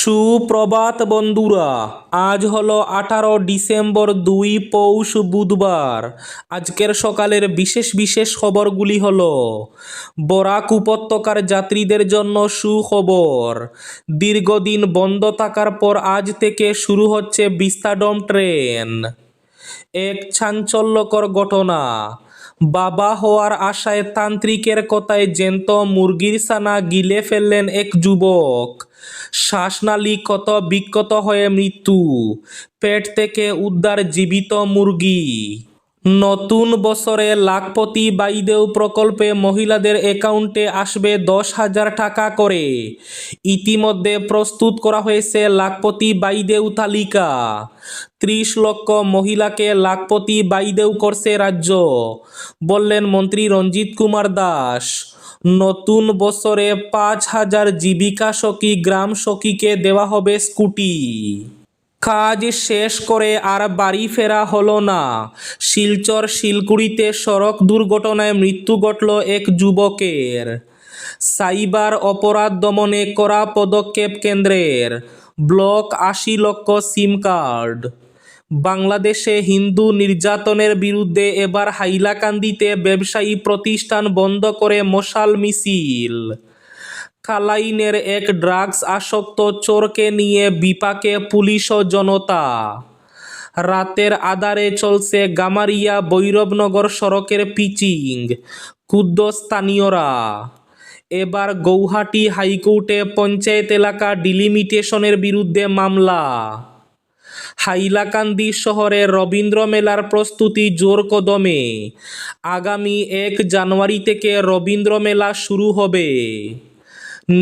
সুপ্রভাত বন্ধুরা, আজ হলো আঠারো ডিসেম্বর দুই পৌষ বুধবার। আজকের সকালের বিশেষ বিশেষ খবরগুলি হল, বরাক উপত্যকার যাত্রীদের জন্য সুখবর, দীর্ঘদিন বন্ধ থাকার পর আজ থেকে শুরু হচ্ছে বিস্তাডম ট্রেন। এক চাঞ্চল্যকর ঘটনা বাবা হওয়ার আশায় তান্ত্রিকের কথায় জেন্ত মুরগির সানা গিলে ফেললেন এক যুবক। শ্বাসনালী কত বিক্ষত হয়ে মৃত্যু। পেট থেকে উদ্ধার জীবিত মুরগি। নতুন বছরে লাখপতি বাইদেউ প্রকল্পে মহিলাদের অ্যাকাউন্টে আসবে দশ হাজার টাকা করে। ইতিমধ্যে প্রস্তুত করা হয়েছে লাখপতি বাইদেউ তালিকা। ত্রিশ লক্ষ মহিলাকে লাখপতি বাইদেউ করছে রাজ্য, বললেন মন্ত্রী রঞ্জিত কুমার দাস। নতুন বছরে পাঁচ হাজার জীবিকা সখী, গ্রাম সখীকে দেওয়া হবে স্কুটি। কাজ শেষ করে আর বাড়ি ফেরা হলো না। শিলচর শিলকুড়িতে সড়ক দুর্ঘটনায় মৃত্যু ঘটল এক যুবকের। সাইবার অপরাধ দমনে করা পদক্ষেপ কেন্দ্রের। ব্লক আশি লক্ষ সিম কার্ড। বাংলাদেশে হিন্দু নির্যাতনের বিরুদ্ধে এবার হাইলাকান্দিতে ব্যবসায়ী প্রতিষ্ঠান বন্ধ করে মশাল মিছিল। কালাইনের এক ড্রাগস আসক্ত চোরকে নিয়ে বিপাকে পুলিশ ও জনতা। রাতের আধারে চলছে গামারিয়া বৈরবনগর সড়কের পিচিং ক্ষুদ্র স্থানীয়রা। এবার গৌহাটি হাইকোর্টে পঞ্চায়েত এলাকা ডিলিমিটেশনের বিরুদ্ধে মামলা। হাইলাকান্দি শহরে রবীন্দ্র মেলার প্রস্তুতি জোর কদমে। আগামী এক জানুয়ারি থেকে রবীন্দ্র মেলা শুরু হবে।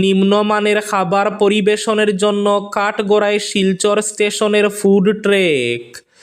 নিম্নমানের খাবার পরিবেশনের জন্য কাঠগড়ায় শিলচর স্টেশনের ফুড ট্রেক।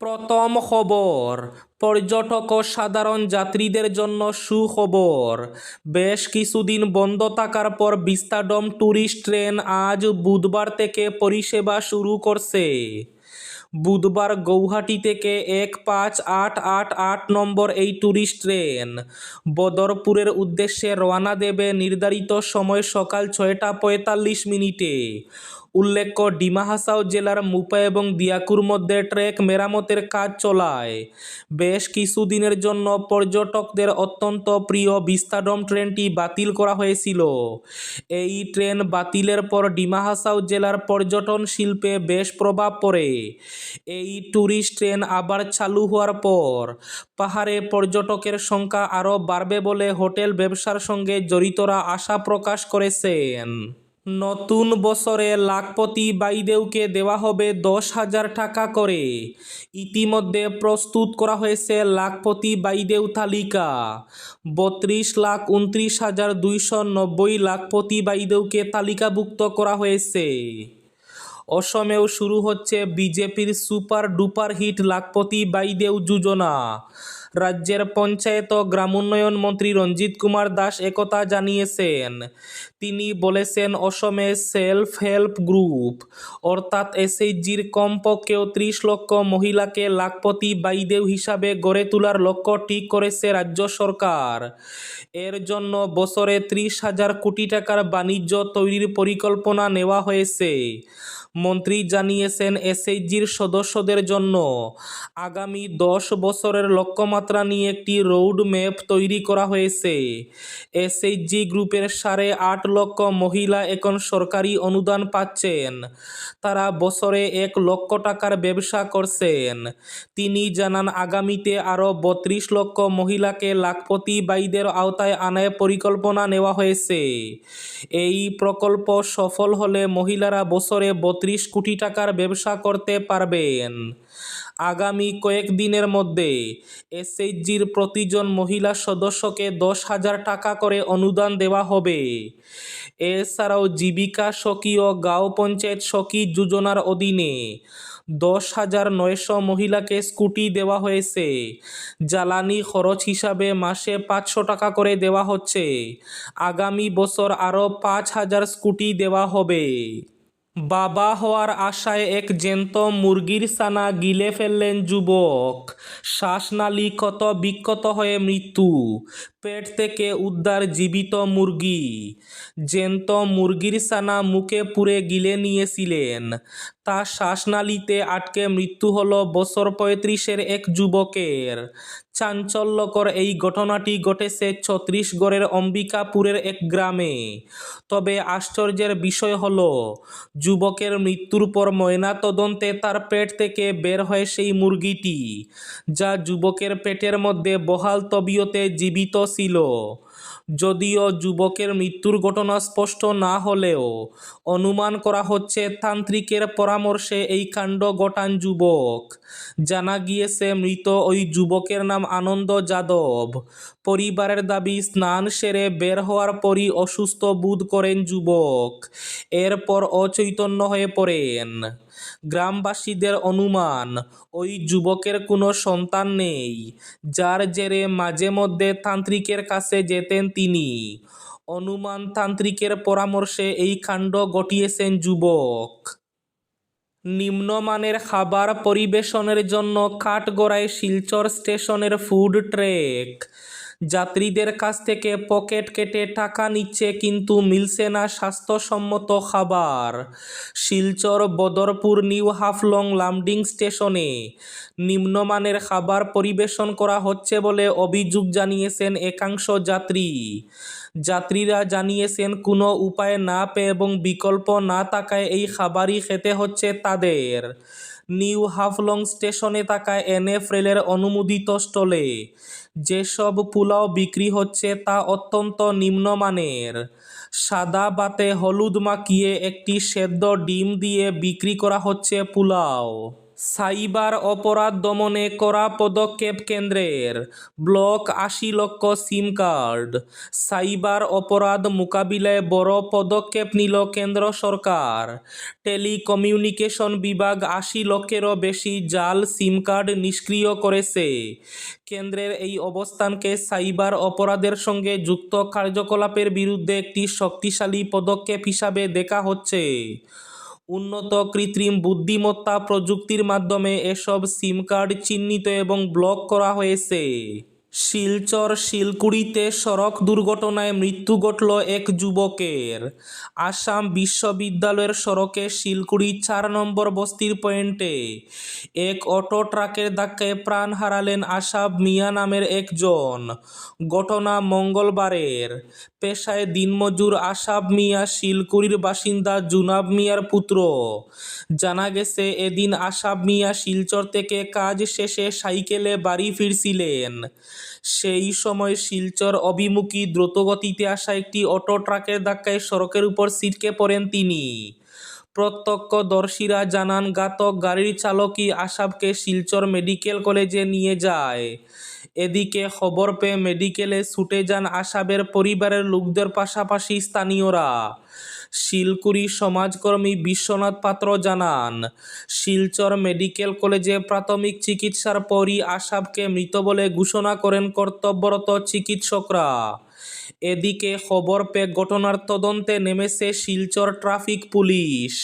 প্রথম খবর, পর্যটক ও সাধারণ যাত্রীদের জন্য সুখবর। বেশ কিছুদিন বন্ধ থাকার পর বিস্তাডম ট্যুরিস্ট ট্রেন আজ বুধবার থেকে পরিষেবা শুরু করছে। বুধবার গৌহাটি থেকে এক পাঁচ আট আট আট নম্বর এই ট্যুরিস্ট ট্রেন। বদরপুরের উদ্দেশ্যে রওনা দেবে নির্ধারিত সময় সকাল ছয়টা পঁয়তাল্লিশ মিনিটে। উল্লেখ্য ডিমা হাসাও জেলার মুপা এবং দিয়াকুর মধ্যে ট্রেক মেরামতের কাজ চলায়। বেশ কিছুদিনের জন্য পর্যটকদের অত্যন্ত প্রিয় বিস্তাডম ট্রেনটি বাতিল করা হয়েছিল। এই ট্রেন বাতিলের পর ডিমা হাসাও জেলার পর্যটন শিল্পে বেশ প্রভাব পড়ে। এই ট্যুরিস্ট ট্রেন আবার চালু হওয়ার পর পাহাড়ে পর্যটকের সংখ্যা আরও বাড়বে বলে হোটেল ব্যবসার সঙ্গে জড়িতরা আশা প্রকাশ করেছেন। নতুন বছরে লাখপতি বাইদেউকে দেওয়া হবে দশ হাজার টাকা করে। ইতিমধ্যে প্রস্তুত করা হয়েছে লাখপতি বাইদেউ তালিকা। বত্রিশ লাখ উনত্রিশ হাজার দুইশো নব্বই লাখপতি বাইদেউকে তালিকাভুক্ত করা হয়েছে। অসমেও শুরু হচ্ছে বিজেপির সুপার ডুপার হিট লাখপতি বাইদেউ যোজনা। রাজ্যের পঞ্চায়েত ও গ্রামোন্নয়ন মন্ত্রী রঞ্জিত কুমার দাস একথা জানিয়েছেন। তিনি বলেছেন, অসমে সেলফ হেল্প গ্রুপ, অর্থাৎ এসএইচজির কমপক্ষেও ত্রিশ লক্ষ মহিলাকে লাখপতি বাইদেউ হিসাবে গড়ে তোলার লক্ষ্য ঠিক করেছে রাজ্য সরকার। এর জন্য বছরে ত্রিশ হাজার কোটি টাকার বাণিজ্য তৈরির পরিকল্পনা নেওয়া হয়েছে। মন্ত্রী জানিয়েছেন এসএইচজির সদস্যদের জন্য। আগামী দশ বছরের লক্ষ্যমাত্রা নিয়ে একটি রোড ম্যাপ তৈরি করা হয়েছে। এসএইচজি গ্রুপের সাড়ে আট লক্ষ মহিলা এখন সরকারি অনুদান পাচ্ছেন। তারা বছরে এক লক্ষ টাকার ব্যবসা করছেন। তিনি জানান, আগামীতে আরও বত্রিশ লক্ষ মহিলাকে লাখপতি বাইদের আওতায় আনায় পরিকল্পনা নেওয়া হয়েছে। এই প্রকল্প সফল হলে মহিলারা বছরে বত্রিশ কোটি টাকার ব্যবসা করতে পারবেন। আগামী কয়েকদিনের মধ্যে এসএইচজির প্রতিজন মহিলা সদস্যকে দশ হাজার টাকা করে অনুদান দেওয়া হবে। এছাড়াও জীবিকা ও গাঁও পঞ্চায়েত সখী যোজনার অধীনে দশ হাজার নয়শো মহিলাকে স্কুটি দেওয়া হয়েছে। জ্বালানি খরচ হিসাবে মাসে পাঁচশো টাকা করে দেওয়া হচ্ছে। আগামী বছর আরও পাঁচ হাজার স্কুটি দেওয়া হবে। বাবা হওয়ার আশায় এক জ্যান্ত মুরগির সানা গিলে ফেললেন যুবক। শ্বাসনালী ক্ষত বিক্ষত হয়ে মৃত্যু। পেট থেকে উদ্ধার জীবিত মুরগি। জ্যান্ত মুরগির সানা মুখে পুরে গিলে নিয়েছিলেন। তা শ্বাসনালীতে আটকে মৃত্যু হল বছর পঁয়ত্রিশের এক যুবকের। চাঞ্চল্যকর এই ঘটনাটি ঘটেছে ছত্রিশগড়ের অম্বিকাপুরের এক গ্রামে। তবে আশ্চর্যের বিষয় হল, যুবকের মৃত্যুর পর ময়নাতদন্তে তার পেট থেকে বের হয় সেই মুরগিটি, যা যুবকের পেটের মধ্যে বহাল তবিয়তে জীবিত ছিল। যদিও যুবকের মৃত্যুর ঘটনা স্পষ্ট না হলেও অনুমান করা হচ্ছে তান্ত্রিকের পরামর্শে এই কাণ্ড ঘটান যুবক। জানা গিয়েছে মৃত ওই যুবকের নাম আনন্দ যাদব। পরিবারের দাবি, স্নান সেরে বের হওয়ার পরই অসুস্থ বোধ করেন যুবক। এরপর অচৈতন্য হয়ে পড়েন। গ্রামবাসীদের অনুমান, ওই যুবকের কোনো সন্তান নেই। যার জেরে মাঝে মধ্যে তান্ত্রিকের কাছে যেতেন তিনি। অনুমান তান্ত্রিকের পরামর্শে এই কাণ্ড ঘটিয়েছেন যুবক। নিম্নমানের খাবার পরিবেশনের জন্য কাঠগড়ায় শিলচর স্টেশনের ফুড ট্রেক। যাত্রীদের কাছ থেকে পকেট কেটে টাকা নিচ্ছে কিন্তু মিলছে না স্বাস্থ্যসম্মত খাবার। শিলচর, বদরপুর, নিউ হাফলং, লামডিং স্টেশনে নিম্নমানের খাবার পরিবেশন করা হচ্ছে বলে অভিযোগ জানিয়েছেন একাংশ যাত্রী। যাত্রীরা জানিয়েছেন, কোনো উপায় না পেয়ে এবং বিকল্প না থাকায় এই খাবারই খেতে হচ্ছে তাদের। নিউ হাফলং স্টেশনে থাকা এনএফ রেলের অনুমোদিত স্টলে। যেসব পোলাও বিক্রি হচ্ছে তা অত্যন্ত নিম্নমানের। সাদা বাতে হলুদ মাখিয়ে একটি সেদ্ধ ডিম দিয়ে বিক্রি করা হচ্ছে পোলাও। সাইবার অপরাধ দমনে করা পদক্ষেপ কেন্দ্রের ব্লক আশি লক্ষ সিম কার্ড। সাইবার অপরাধ মোকাবিলায় বড় পদক্ষেপ নিল কেন্দ্র সরকার। টেলিকমিউনিকেশন বিভাগ আশি লক্ষেরও বেশি জাল সিম কার্ড নিষ্ক্রিয় করেছে। কেন্দ্রের এই অবস্থানকে সাইবার অপরাধের সঙ্গে যুক্ত কার্যকলাপের বিরুদ্ধে একটি শক্তিশালী পদক্ষেপ হিসাবে দেখা হচ্ছে। উন্নত কৃত্রিম বুদ্ধিমত্তা প্রযুক্তির মাধ্যমে এসব সিম কার্ড চিহ্নিত এবং ব্লক করা হয়েছে। শিলচর শিলকুড়িতে সড়ক দুর্ঘটনায় মৃত্যু ঘটল এক যুবকের। আসাম বিশ্ববিদ্যালয়ের সড়কে শিলকুড়ি চার নম্বর বস্তির পয়েন্টে এক অটো ট্রাকের ধাক্কায় প্রাণ হারালেন আসাব মিয়া নামের একজন। ঘটনা মঙ্গলবারের। পেশায় দিনমজুর আসাব মিয়া শিলকুড়ির বাসিন্দা জুনাব মিয়ার পুত্র। জানা গেছে, এদিন আসাব মিয়া শিলচর থেকে কাজ শেষে সাইকেলে বাড়ি ফিরছিলেন। সেই সময় শিলচর অভিমুখী দ্রুতগতিতে আসা একটি অটো ট্রাকের ধাক্কায় সড়কের উপর ছিটকে পড়েন তিনি। প্রত্যক্ষদর্শীরা জানান, ঘাতক গাড়ির চালকই আসাবকে শিলচর মেডিকেল কলেজে নিয়ে যায়। এদিকে খবর পেয়ে মেডিকেলে ছুটে যান আসাবের পরিবারের লোকদের পাশাপাশি স্থানীয়রা। শিলকুড়ি সমাজকর্মী বিশ্বনাথ পাত্র জানান, শিলচর মেডিকেল কলেজে প্রাথমিক চিকিৎসার পরই আসাবকে মৃত বলে ঘোষণা করেন কর্তব্যরত চিকিৎসকরা। এদিকে খবর পেয়ে ঘটনার তদন্তে নেমেছে শিলচর ট্রাফিক পুলিশ।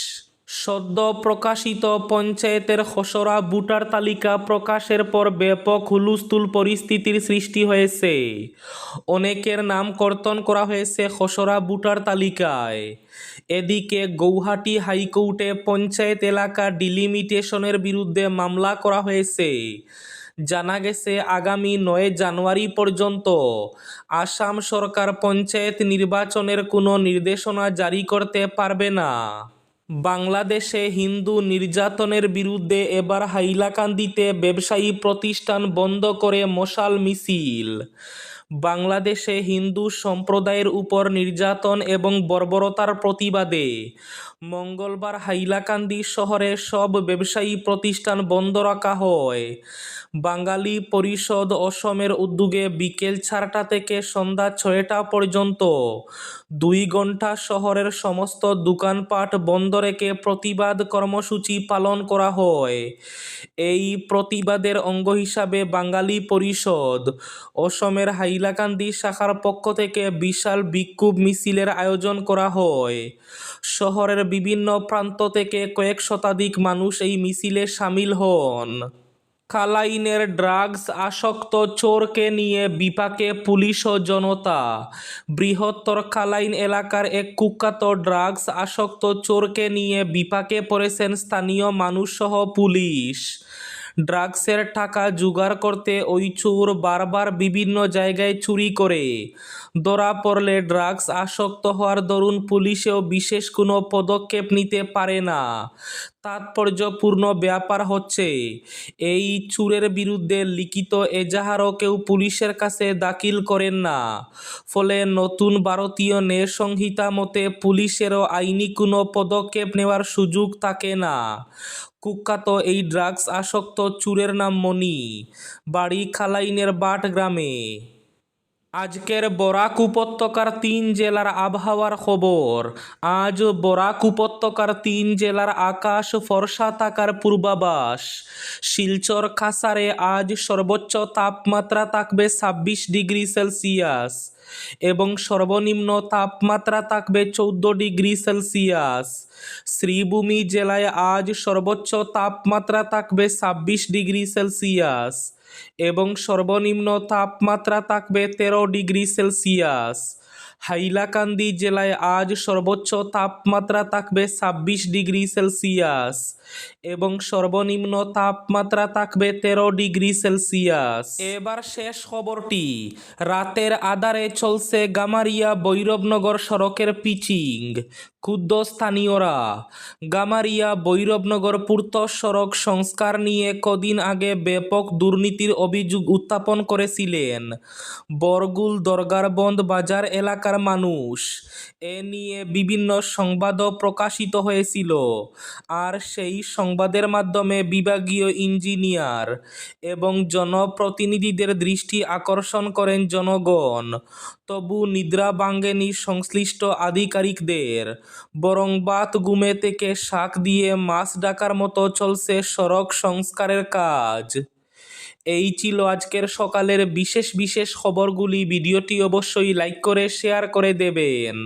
সদ্য প্রকাশিত পঞ্চায়েতের খসড়া ভোটার তালিকা প্রকাশের পর ব্যাপক হুলস্থুল পরিস্থিতির সৃষ্টি হয়েছে। অনেকের নাম কর্তন করা হয়েছে খসড়া ভোটার তালিকায়। এদিকে গৌহাটি হাইকোর্টে পঞ্চায়েত এলাকা ডিলিমিটেশনের বিরুদ্ধে মামলা করা হয়েছে। জানা গেছে, আগামী নয় জানুয়ারি পর্যন্ত আসাম সরকার পঞ্চায়েত নির্বাচনের কোনো নির্দেশনা জারি করতে পারবে না। বাংলাদেশে হিন্দু নির্যাতনের বিরুদ্ধে এবার হাইলাকান্দিতে ব্যবসায়ী প্রতিষ্ঠান বন্ধ করে মশাল মিছিল। বাংলাদেশে হিন্দু সম্প্রদায়ের উপর নির্যাতন এবং বর্বরতার প্রতিবাদে মঙ্গলবার হাইলাকান্দি শহরে সব ব্যবসায়ী প্রতিষ্ঠান বন্ধ রাখা হয়। বাঙালি পরিষদ অসমের উদ্যোগে বিকেল চারটা থেকে সন্ধ্যা ছয়টা পর্যন্ত দুই ঘণ্টা শহরের সমস্ত দোকানপাট বন্ধ রেখে প্রতিবাদ কর্মসূচি পালন করা হয়। এই প্রতিবাদের অঙ্গ হিসাবে বাঙালি পরিষদ অসমের হাইলাকান্দি শাখার পক্ষ থেকে বিশাল বিক্ষোভ মিছিলের আয়োজন করা হয়। শহরের বিভিন্ন প্রান্ত থেকে কয়েক শতাধিক মানুষ এই মিছিলে সামিল হন। খালাইনের ড্রাগস আসক্ত চোরকে নিয়ে বিপাকে পুলিশ ও জনতা। বৃহত্তর খালাইন এলাকার এক কুখ্যাত ড্রাগস আসক্ত চোরকে নিয়ে বিপাকে পড়েছেন স্থানীয় মানুষসহ পুলিশ। ড্রাগসের টাকা জোগাড় করতে ওই চোর বারবার বিভিন্ন জায়গায় চুরি করে। ধরা পড়লে ড্রাগস আসক্ত হওয়ার দরুন পুলিশেও বিশেষ কোনো পদক্ষেপ নিতে পারে না। তাৎপর্যপূর্ণ ব্যাপার হচ্ছে, এই চুরের বিরুদ্ধে লিখিত এজাহারও কেউ পুলিশের কাছে দাখিল করেন না। ফলে নতুন ভারতীয় ন্যায় সংহিতা মতে পুলিশেরও আইনি কোনো পদক্ষেপ নেওয়ার সুযোগ থাকে না। কুখ্যাত এই ড্রাগস আসক্ত চুরের নাম মনি বাড়ি খালাইনের বাট গ্রামে। আজকের বরাক উপত্যকার তিন জেলার আবহাওয়ার খবর। আজ বরাক উপত্যকার তিন জেলার আকাশ ফর্সা থাকার পূর্বাভাস। শিলচর খাসারে আজ সর্বোচ্চ তাপমাত্রা থাকবে ছাব্বিশ ডিগ্রি সেলসিয়াস এবং সর্বনিম্ন তাপমাত্রা থাকবে চৌদ্দ ডিগ্রি সেলসিয়াস। শ্রীভূমি জেলায় আজ সর্বোচ্চ তাপমাত্রা থাকবে ছাব্বিশ ডিগ্রি সেলসিয়াস। এবং সর্বনিম্ন তাপমাত্রা থাকবে তেরো ডিগ্রি সেলসিয়াস। হাইলাকান্দি জেলায় আজ সর্বোচ্চ তাপমাত্রা থাকবে ছাব্বিশ ডিগ্রি সেলসিয়াস এবং সর্বনিম্ন তাপমাত্রা থাকবে তেরো ডিগ্রি সেলসিয়াস। এবার শেষ খবরটি। রাতের আধারে চলছে গামারিয়া বৈরবনগর সড়কের পিচিং ক্ষুদ্র স্থানীয়রা। গামারিয়া বৈরবনগর পূর্ত সড়ক সংস্কার নিয়ে কদিন আগে ব্যাপক দুর্নীতির অভিযোগ উত্থাপন করেছিলেন। বরগুল দরগারবন্দ বাজার এলাকার মানুষ। এ নিয়ে বিভিন্ন সংবাদও প্রকাশিত হয়েছিল। আর সেই সংবাদের মাধ্যমে বিভাগীয় ইঞ্জিনিয়ার এবং জনপ্রতিনিধিদের দৃষ্টি আকর্ষণ করেন জনগণ। তবু নিদ্রা বাঙ্গেনি সংশ্লিষ্ট আধিকারিকদের। বরং বাত গুমে থেকে শাক দিয়ে মাছ ডাকার মতো চলছে সড়ক সংস্কারের কাজ। এই ছিল আজকের সকালের বিশেষ বিশেষ খবরগুলি। ভিডিওটি অবশ্যই লাইক করে, শেয়ার করে দেবেন।